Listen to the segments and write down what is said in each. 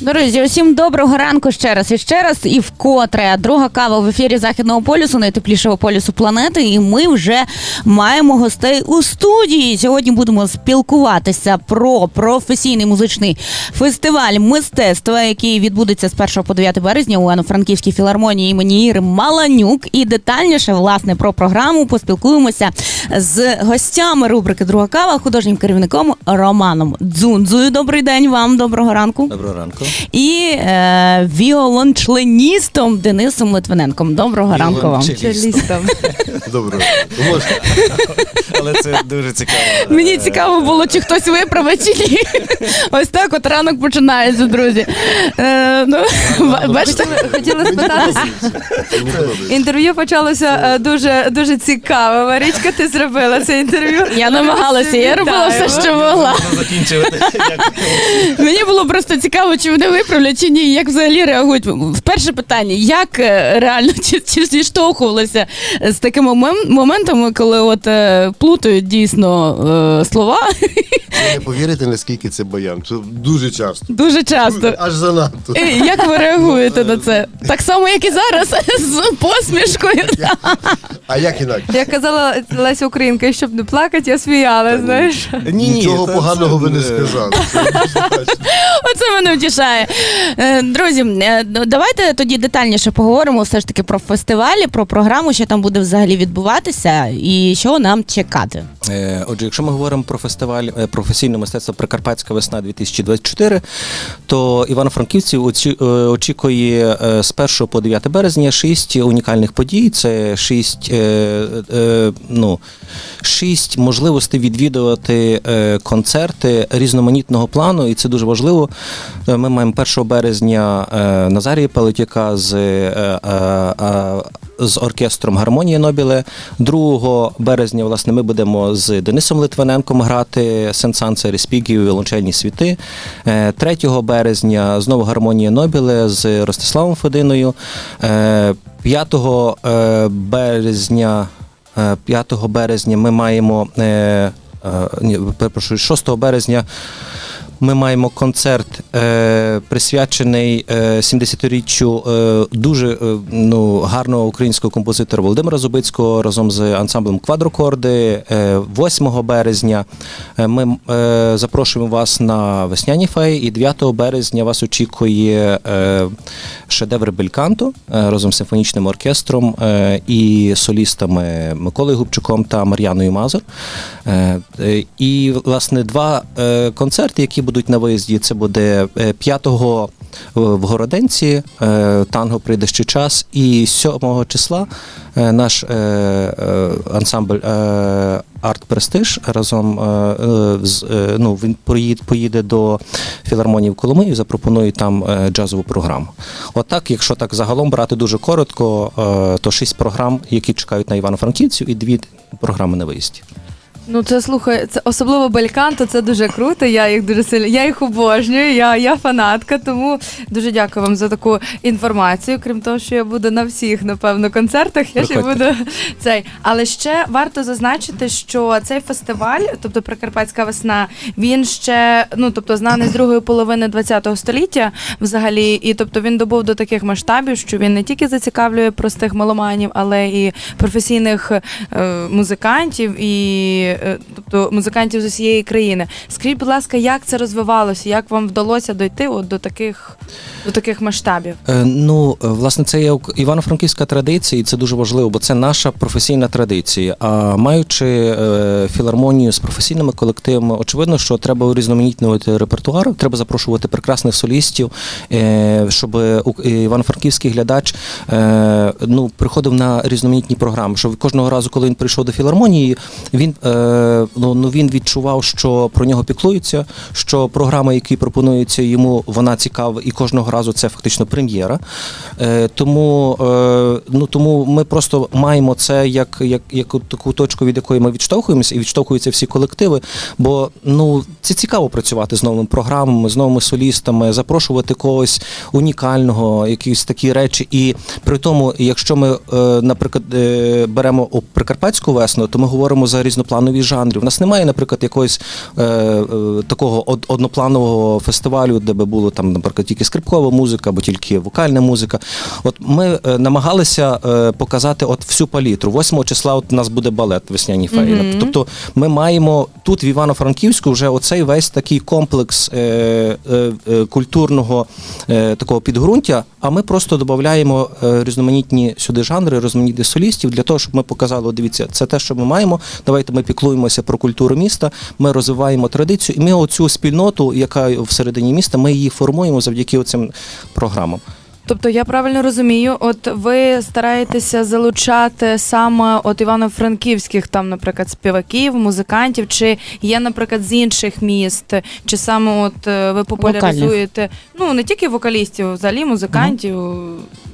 Друзі, усім доброго ранку ще раз і ще раз. І вкотре друга кава в ефірі Західного полюсу, найтеплішого полюсу планети. І ми вже маємо гостей у студії. Сьогодні будемо спілкуватися про професійний музичний фестиваль мистецтва, який відбудеться з 1 по 9 березня у Івано-Франківській філармонії імені Іри Маланюк. І детальніше власне про програму поспілкуємося з гостями рубрики Друга кава, художнім керівником Романом Дзунзою. Добрий день вам, доброго ранку Доброго ранку. І е, віолончленістом Денисом Литвиненком. Доброго ранку вам. Доброго. Можна. Але це дуже цікаво. Мені цікаво було, чи хтось виправить чи ні. Ось так от ранок починається, друзі. Е, ну, ба- бачите, Хотіла спитатися. Інтерв'ю почалося е, дуже дуже цікаво. Марічка, ти зробила це інтерв'ю. я намагалася, я робила все, що могла. Мені було просто цікаво, чи вони виправлять чи ні, як взагалі реагують. Перше питання: як е, реально чи, чи зіштовхувалися з такими моментами, коли от е, плутають дійсно е, слова Ви не повірите, наскільки це баян. Це дуже часто. дуже часто. Аж занадто. Як ви реагуєте на це? Так само, як і зараз, з посмішкою. А як інакше? Як казала Леся Українка, щоб не плакати, я сміяла, знаєш. Ні, ні, Нічого поганого ви не сказали. Оце мене втішає. Е, Друзі, е, давайте тоді детальніше поговоримо все ж таки про фестивалі, про програму, що там буде взагалі відбуватися, і що нам чекати. Е, Отже, якщо ми говоримо про фестиваль е, професійного мистецтва Прикарпатська весна 2024, то Івано-Франківців очікує з 1 по 9 березня шість унікальних подій. Це шість, ну, шість можливостей відвідувати концерти різноманітного плану, і це дуже важливо. Ми маємо 1 березня е, Назарія Пелетяка з е, е, з оркестром Гармонія Нобіле. 2 березня, власне, ми будемо з Денисом Литвиненком грати Сенсан Респігію Віолончельні світи. Е, 3 березня знову Гармонія Нобіле з Ростиславом Фединою. Е, 5 е, березня. е, 5 березня ми маємо ні, перепрошую, 6 березня ми маємо концерт, е, присвячений е, 70-річчю е, дуже е, ну, гарного українського композитора Володимира Зубицького разом з ансамблем Квадрокорди. Е, 8 березня е, ми е, запрошуємо вас на весняні феї, і 9 березня вас очікує е, шедевр Бельканто е, разом з симфонічним оркестром е, і солістами Миколою Губчуком та Мар'яною Мазур. Е, е, І, власне, два е, концерти, які будуть на виїзді, це буде е, 5-го в Городенці, е, танго прийде ще час, і 7 числа е, наш е, е, ансамбль е, Арт Престиж разом е, е, з е, ну він поїде, до філармонії в Коломиї, запропонує там е, джазову програму. Отак, якщо так загалом брати дуже коротко, е, то шість програм, які чекають на Івано-Франківців, і дві програми на виїзді. Ну це слухай, це особливо бельканто, це дуже круто. Я їх дуже сильно, я їх обожнюю. Я, я фанатка, тому дуже дякую вам за таку інформацію. Крім того, що я буду на всіх, напевно, концертах. Я ще буду цей. Але ще варто зазначити, що цей фестиваль, тобто Прикарпатська весна, він ще ну тобто знаний з другої половини ХХ століття взагалі, і тобто він добув до таких масштабів, що він не тільки зацікавлює простих меломанів, але і професійних е, музикантів і е, тобто музикантів з усієї країни. Скажіть, будь ласка, як це розвивалося? Як вам вдалося дойти от до таких до таких масштабів? Е, Ну, е, власне, це є івано-франківська традиція, і це дуже важливо, бо це наша професійна традиція. А маючи е, філармонію з професійними колективами, очевидно, що треба урізноманітнювати репертуар, треба запрошувати прекрасних солістів, е, щоб у- івано-франківський глядач е, ну, приходив на різноманітні програми. Щоб кожного разу, коли він прийшов до філармонії, він, е, ну, ну, він відчував, що про нього піклуються, що програма, які пропонуються йому, вона цікава, і кожного разу це фактично прем'єра. Е, тому, е, ну, тому ми просто маємо це як, як, як таку точку, від якої ми відштовхуємося, і відштовхуються всі колективи. Бо ну, це цікаво працювати з новими програмами, з новими солістами, запрошувати когось унікального, якісь такі речі. І при тому, якщо ми, е, наприклад, е, беремо прикарпатську весну, то ми говоримо за різнопланові жанри. У нас немає, наприклад, якогось е, е, такого од- однопланового фестивалю, де би було там, наприклад, тільки скрипкова музика або тільки вокальна музика. От ми е, намагалися е, показати от всю палітру. 8 числа от у нас буде балет весняні феї. Мгм. Тобто ми маємо тут в Івано-Франківську вже оцей весь такий комплекс е, е, е, культурного е, такого підґрунтя. А ми просто додаємо е, різноманітні сюди жанри, різноманітні солістів для того, щоб ми показали, дивіться, це те, що ми маємо. Давайте ми піклуємося про культуру міста. Ми розвиваємо традицію, і ми оцю спільноту, яка всередині міста, ми її формуємо завдяки цим програмам. Тобто я правильно розумію, от ви стараєтеся залучати саме от івано-франківських там, наприклад, співаків, музикантів, чи є, наприклад, з інших міст, чи саме от е, ви популяризуєте ну не тільки вокалістів, взагалі музикантів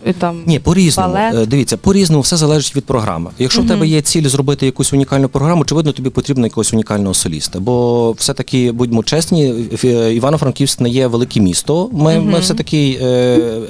і там Ні, по-різному. балет. Е, Дивіться, по-різному все залежить від програми. Якщо в тебе є ціль зробити якусь унікальну програму, очевидно, тобі потрібно якогось унікального соліста. Бо все-таки, будьмо чесні, е, Івано-Франківськ не є велике місто. Ми, ми все-таки е,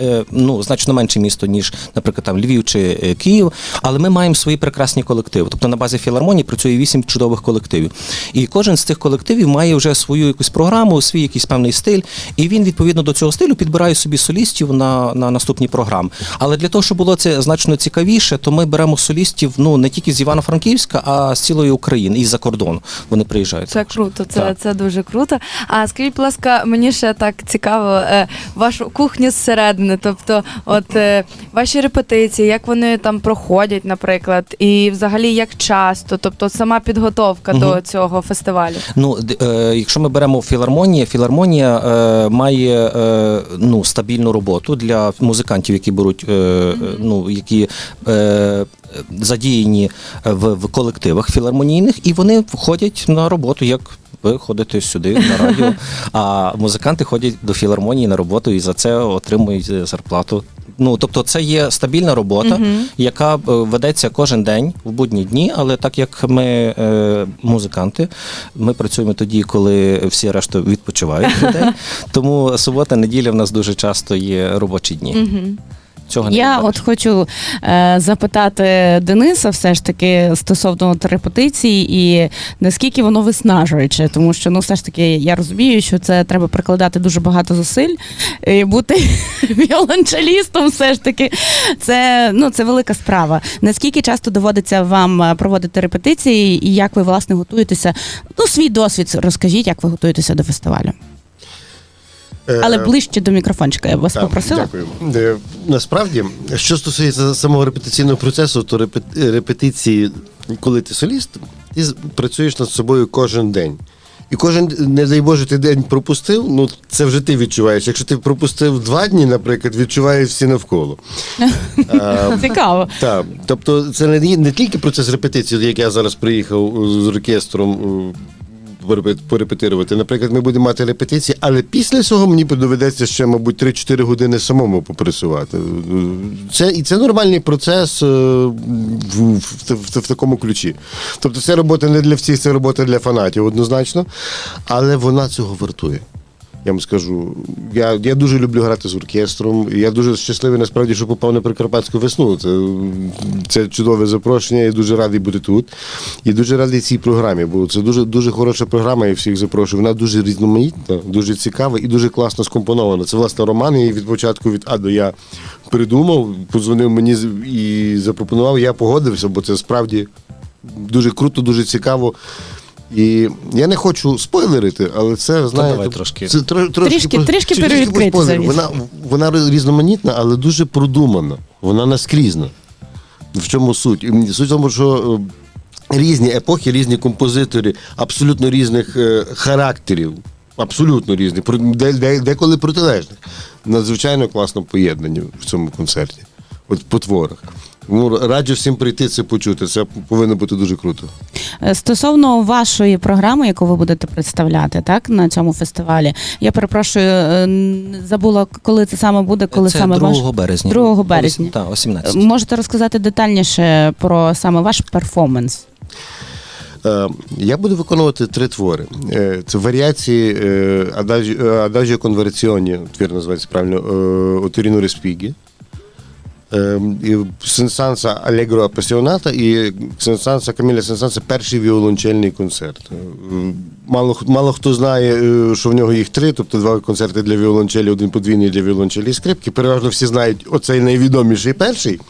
е, ну, значно менше місто, ніж, наприклад, там Львів чи е, Київ. Але ми маємо свої прекрасні колективи. Тобто на базі філармонії працює вісім чудових колективів. І кожен з цих колективів має вже свою якусь програму, свій якийсь певний стиль, і він відповідно до цього стилю підбирає собі солістів на, на наступні програми. Але для того, щоб було це значно цікавіше, то ми беремо солістів ну не тільки з Івано-Франківська, а з цілої України і з-за кордону. Вони приїжджають. Це круто, це, Так. це дуже круто. А скажіть, будь ласка, мені ще так цікаво, е, вашу кухню зсередини, тобто, от е, ваші репетиції, як вони там проходять, наприклад, і взагалі як часто, тобто сама підготовка до цього фестивалю. Ну, д- е, якщо ми беремо філармонія, філармонія е, має е, ну, стабільну роботу для музикантів, які беруть, е, е, ну, які е, задіяні в, в колективах філармонійних, і вони входять на роботу як. Ви ходите сюди на радіо, а музиканти ходять до філармонії на роботу і за це отримують е, зарплату. Ну тобто, це є стабільна робота, Мгм. яка е, ведеться кожен день в будні дні. Але так як ми е, музиканти, ми працюємо тоді, коли всі решта відпочивають людей. Тому субота, неділя в нас дуже часто є робочі дні. Угу. Цього не Я от хочу е, запитати Дениса, все ж таки стосовно репетицій, і наскільки воно виснажуюче, тому що ну все ж таки я розумію, що це треба прикладати дуже багато зусиль. І бути віолончелістом, все ж таки, це ну це велика справа. Наскільки часто доводиться вам е, проводити репетиції, і як ви власне готуєтеся? Ну, свій досвід розкажіть, як ви готуєтеся до фестивалю. Але Е, ближче до мікрофончика я вас Так, попросила. Дякую. Е, Насправді, що стосується самого репетиційного процесу, то репетиції, коли ти соліст, ти працюєш над собою кожен день. І кожен, не дай Боже, ти день пропустив, ну це вже ти відчуваєш. Якщо ти пропустив два дні, наприклад, відчувають всі навколо. Е, Цікаво. так, тобто це не, не тільки процес репетиції, як я зараз приїхав з оркестром порепетирувати. Наприклад, ми будемо мати репетиції, але після цього мені доведеться ще, мабуть, 3-4 години самому попрацювати. Це, і це нормальний процес е, в, в, в, в такому ключі. Тобто це робота не для всіх, це робота для фанатів однозначно, але вона цього вартує. Я вам скажу, я, я дуже люблю грати з оркестром. Я дуже щасливий насправді, що попав на Прикарпатську весну. Це, це чудове запрошення. Я дуже радий бути тут. І дуже радий цій програмі, бо це дуже дуже хороша програма. Я всіх запрошую. Вона дуже різноманітна, дуже цікава і дуже класно скомпонована. Це власне роман. І від початку від А до Я придумав, подзвонив мені і запропонував. Я погодився, бо це справді дуже круто, дуже цікаво. І я не хочу спойлерити, але це знаєте, трошки. Це тро- трошки, Трішки- трішки перевідкрити по Вона, вона різноманітна, але дуже продумана. Вона наскрізна. В чому суть? Суть в тому, що е, різні епохи, різні композитори, абсолютно різних е, характерів, абсолютно різних, деколи протилежних. Надзвичайно класно поєднані в цьому концерті. От по творах. Тому раджу всім прийти це почути. Це повинно бути дуже круто. Е, Стосовно вашої програми, яку ви будете представляти, так на цьому фестивалі. Я перепрошую, е, забула, коли це саме буде, коли Це саме 2 ваш... березня. 2 березня. Так, о 17. Можете розказати детальніше про саме ваш перформанс? Е, Я буду виконувати три твори. Е, Це варіації е, Адажі- е, конверціоні, твір називається правильно, е, Оторіно Респігі. Е, і Сенсанса Алегро Апасіоната і Сенсанса Каміля Сенсанса перший віолончельний концерт. Е, Мало, мало хто знає, е, що в нього їх три, тобто два концерти для віолончелі, один подвійний для віолончелі і скрипки. Переважно всі знають оцей найвідоміший перший.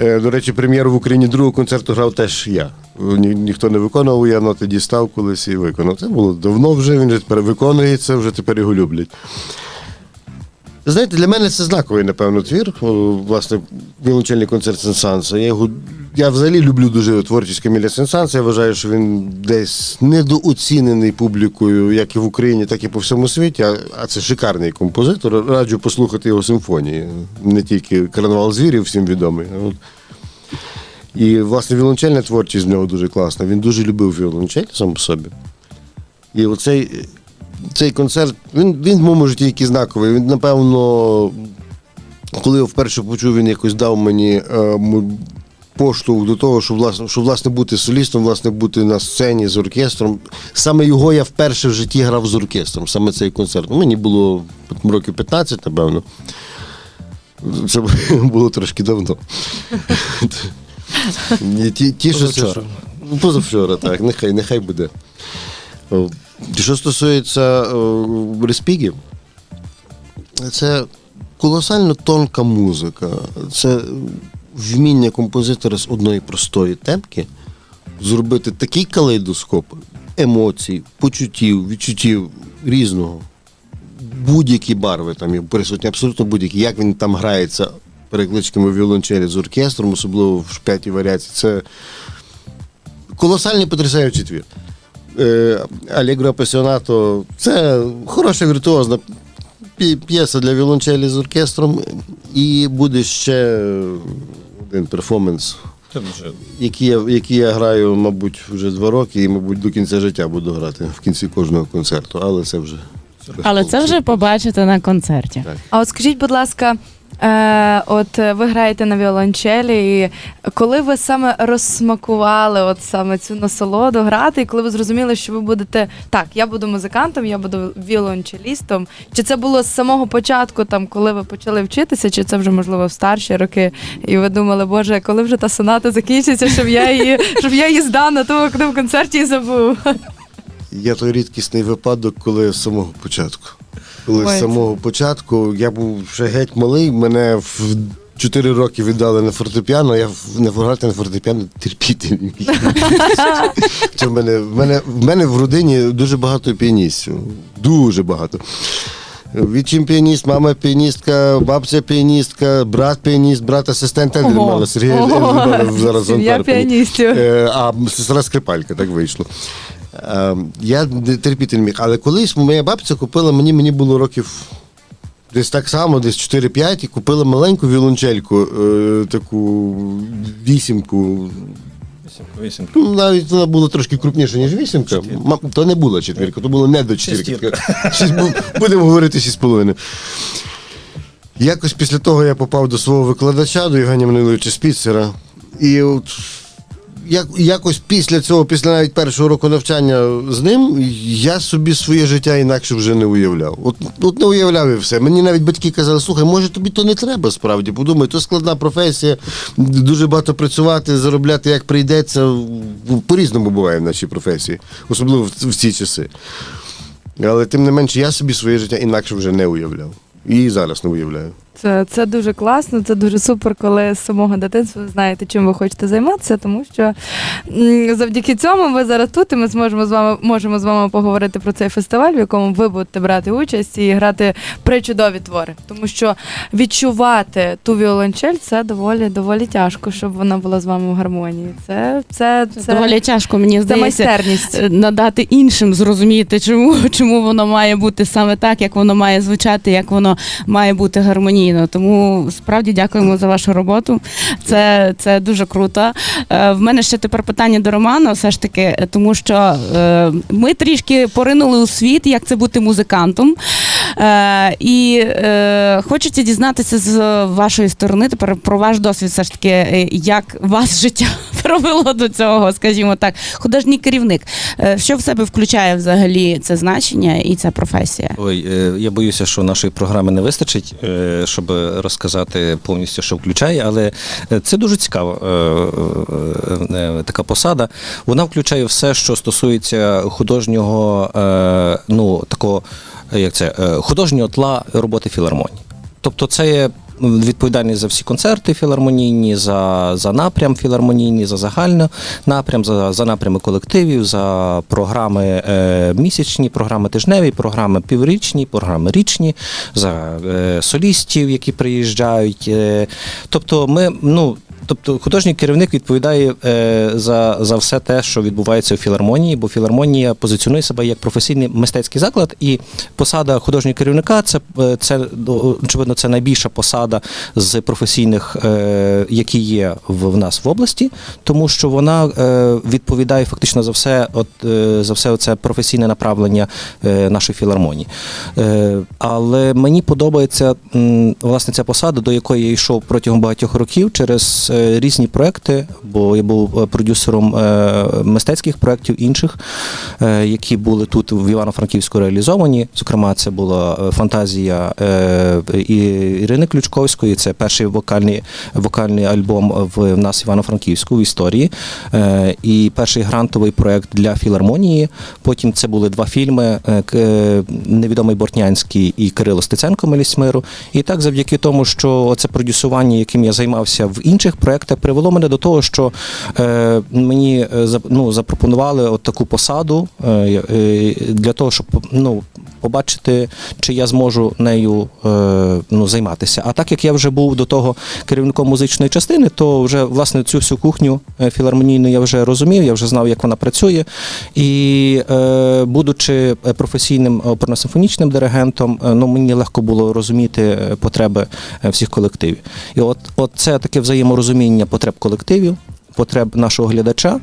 Е, До речі, прем'єру в Україні другого концерту грав теж я. Ні, ніхто не виконував, я ноти дістав колись і виконав. Це було давно вже, він же тепер виконується, вже тепер його люблять. Знаєте, для мене це знаковий, напевно, твір. Власне, віолончельний концерт Сенсанса. Я, його, я взагалі люблю дуже творчість Каміля Сенсанса. Я вважаю, що він десь недооцінений публікою, як і в Україні, так і по всьому світі. А, це шикарний композитор. Раджу послухати його симфонії. Не тільки карнавал звірів, всім відомий. і, власне, віолончельна творчість в нього дуже класна. Він дуже любив віолончель сам по собі. І оцей цей концерт, він, він в моєму житті який знаковий. Він, напевно, коли я вперше почув, він якось дав мені е, поштовх до того, щоб власне, щоб, власне, бути солістом, власне, бути на сцені з оркестром. Саме його я вперше в житті грав з оркестром, саме цей концерт. Ну, Мені було років 15, напевно. Це було трошки давно. Тішуся, Позавчора, так, нехай, нехай буде. О, Що стосується о, респігів, це колосально тонка музика. Це вміння композитора з одної простої темки зробити такий калейдоскоп емоцій, почуттів, відчуттів різного. Будь-які барви там присутні, абсолютно будь-які. Як він там грається перекличками віолончелі з оркестром, особливо в п'ятій варіації, це колосальний потрясаючий твір. Алегро Апасіонато це хороша віртуозна п'єса для віолончелі з оркестром. І буде ще один перформанс, який я, який я граю, мабуть, вже два роки, і, мабуть, до кінця життя буду грати в кінці кожного концерту, але це вже. Але це вже побачите на концерті. А от скажіть, будь ласка, е, от е, ви граєте на віолончелі, і коли ви саме розсмакували от саме цю насолоду грати, і коли ви зрозуміли, що ви будете так, я буду музикантом, я буду віолончелістом. Чи це було з самого початку, там, коли ви почали вчитися, чи це вже можливо в старші роки, і ви думали, боже, коли вже та соната закінчиться, щоб я її, щоб я її здав на тому концерті і забув. Я той рідкісний випадок, коли з самого початку. Коли з самого початку я був ще геть малий, мене в 4 роки віддали на фортепіано, я не грати на фортепіано терпіти не міг. Це в, мене, в, мене, в мене в родині дуже багато піаністів. Дуже багато. Відчим піаніст, мама піаністка, бабця піаністка, брат піаніст, брат асистент Ого. мала Сергій Ого. Зараз Сім'я піаністів. Е, А сестра скрипалька, так вийшло. Е, Я терпіти не міг. Але колись моя бабця купила мені, мені було років десь так само, десь 4-5, і купила маленьку віолончельку, е, таку вісімку. Ну, Навіть вона була трошки крупніша, ніж вісімка. Ма- То не була четвірка, то було не до четвірки. Шість бу- Будемо говорити шість з половиною. Якось після того я попав до свого викладача, до Євгенія Маниловича Спіцера. І от як, якось після цього, після навіть першого року навчання з ним, я собі своє життя інакше вже не уявляв. От, от не уявляв і все. Мені навіть батьки казали, слухай, може тобі то не треба справді. Подумай, то складна професія, дуже багато працювати, заробляти як прийдеться. По-різному буває в нашій професії, особливо в, в ці часи. Але тим не менше, я собі своє життя інакше вже не уявляв. І зараз не уявляю. Це, це дуже класно, це дуже супер, коли з самого дитинства ви знаєте, чим ви хочете займатися, тому що завдяки цьому ви зараз тут, і ми зможемо з вами можемо з вами поговорити про цей фестиваль, в якому ви будете брати участь і грати причудові твори. Тому що відчувати ту віолончель це доволі доволі тяжко, щоб вона була з вами в гармонії. Це, це, це, Це доволі тяжко, мені це здається. майстерність. е, Надати іншим зрозуміти, чому, чому воно має бути саме так, як воно має звучати, як воно має бути гармонійно. Тому справді дякуємо за вашу роботу. Це, це дуже круто. Е, В мене ще тепер питання до Романа, все ж таки, тому що е, ми трішки поринули у світ, як це бути музикантом. Е, і е, хочеться дізнатися з вашої сторони тепер про ваш досвід, все ж таки, е, як вас життя провело до цього, скажімо так. Художній керівник. Е, що в себе включає взагалі це значення і ця професія? Ой, е, я боюся, що нашої програми не вистачить, е, щоб розказати повністю, що включає, але це дуже цікава така посада. Вона включає все, що стосується художнього, ну такого, як це, художнього тла роботи філармонії. Тобто, це є відповідальність за всі концерти філармонійні, за, за напрям філармонійний, за загальний напрям, за, за напрями колективів, за програми е, місячні, програми тижневі, програми піврічні, програми річні, за е, солістів, які приїжджають. Е, тобто, ми, ну. Тобто художній керівник відповідає е, за, за все те, що відбувається у філармонії, бо філармонія позиціонує себе як професійний мистецький заклад, і посада художнього керівника це, е, це ну, очевидно, це найбільша посада з професійних, е, які є в, в нас в області, тому що вона е, відповідає фактично за все, от, е, за все це професійне направлення е, нашої філармонії. Е, але мені подобається м, власне ця посада, до якої я йшов протягом багатьох років через різні проекти, бо я був е, продюсером е, мистецьких проєктів інших, е, які були тут в Івано-Франківську реалізовані. Зокрема, це була е, фантазія е, Ірини Ключковської. Це перший вокальний, вокальний альбом в нас Івано-Франківську в історії. Е, І перший грантовий проєкт для філармонії. Потім це були два фільми: е, е, Невідомий Бортнянський і Кирило Стеценко Милість миру. І так, завдяки тому, що це продюсування, яким я займався в інших проєктах, привело мене до того, що е, мені е, ну, запропонували от таку посаду е, е, для того, щоб ну, побачити, чи я зможу нею е, ну, займатися. А так як я вже був до того керівником музичної частини, то вже власне цю всю кухню е, філармонійну я вже розумів, я вже знав, як вона працює. І е, будучи професійним оперно-симфонічним диригентом, ну мені легко було розуміти потреби всіх колективів. І от, от це таке взаєморозуміння потреб колективів. Потреб нашого глядача,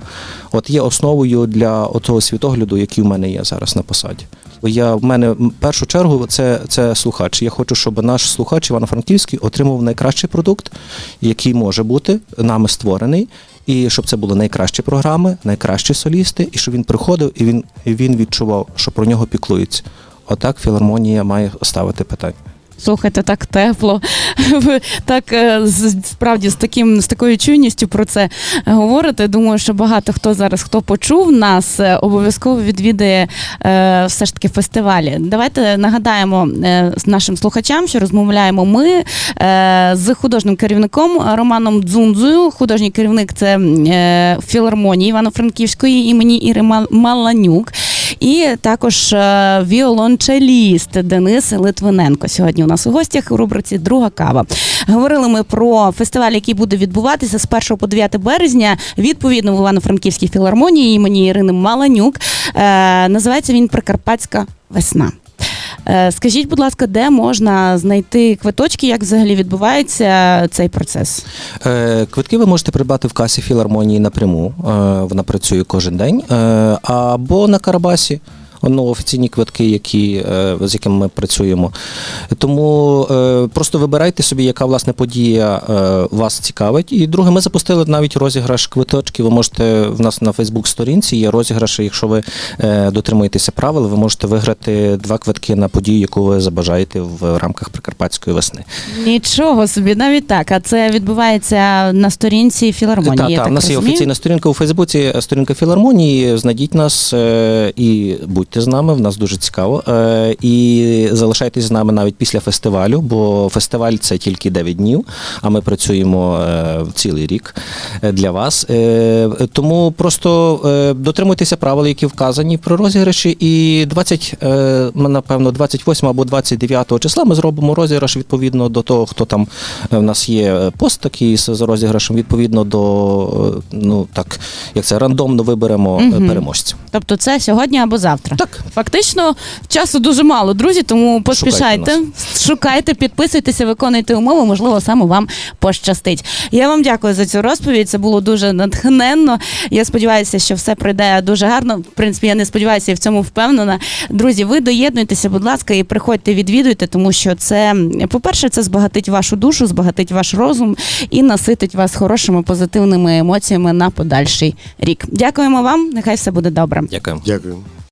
от є основою для того світогляду, який в мене є зараз на посаді. Я в мене в першу чергу це, це слухач. Я хочу, щоб наш слухач Івано-Франківський отримав найкращий продукт, який може бути нами створений, і щоб це були найкращі програми, найкращі солісти, і щоб він приходив і він, він відчував, що про нього піклуються. Отак філармонія має ставити питання. Слухайте, так тепло. Ви так е, справді з таким з такою чуйністю про це говорите. Думаю, що багато хто зараз, хто почув нас, е, обов'язково відвідає е, все ж таки фестивалі. Давайте нагадаємо нашим слухачам, що розмовляємо ми з художнім керівником Романом Дзунзою. Художній керівник це філармонії Івано-Франківської імені Іри Мал- Маланюк. І також е, віолончеліст Денис Литвиненко. Сьогодні у нас у гостях у рубриці Друга кава. Говорили ми про фестиваль, який буде відбуватися з 1 по 9 березня, відповідно в Івано-Франківській філармонії імені Ірини Маланюк. Е, називається він Прикарпатська весна. Е, Скажіть, будь ласка, де можна знайти квиточки, як взагалі відбувається цей процес? Е, Квитки ви можете придбати в касі філармонії напряму. е, Вона працює кожен день. Або на Карабасі. Ну, офіційні квитки, які, е, з якими ми працюємо. Тому е, просто вибирайте собі, яка власне подія е, вас цікавить. І друге, ми запустили навіть розіграш квиточків. Ви можете в нас на Фейсбук-сторінці є розіграш. Якщо ви дотримуєтеся правил, ви можете виграти два квитки на подію, яку ви забажаєте в рамках Прикарпатської весни. Нічого собі, навіть так. А це відбувається на сторінці філармонії. Так, так, так у нас є офіційна сторінка у Фейсбуці, сторінка філармонії. Знайдіть нас і будьте. Будьте з нами, в нас дуже цікаво. Е, І залишайтесь з нами навіть після фестивалю, бо фестиваль це тільки 9 днів, а ми працюємо е, цілий рік е, для вас. Е, Тому просто е, дотримуйтеся правил, які вказані про розіграші. І 20, е, напевно, 28 або 29 числа ми зробимо розіграш відповідно до того, хто там е, в нас є пост такий з розіграшем, відповідно до е, ну так, як це рандомно виберемо е, переможця. Тобто це сьогодні або завтра. Так. Фактично часу дуже мало, друзі, тому поспішайте, Шукайте шукайте, підписуйтеся, виконуйте умови. Можливо, саме вам пощастить. Я вам дякую за цю розповідь. Це було дуже натхненно. Я сподіваюся, що все пройде дуже гарно. В принципі, я не сподіваюся, я в цьому впевнена. Друзі, ви доєднуйтеся, будь ласка, і приходьте, відвідуйте, тому що це, по-перше, це збагатить вашу душу, збагатить ваш розум і наситить вас хорошими позитивними емоціями на подальший рік. Дякуємо вам. Нехай все буде добре. Дякую. Дякую.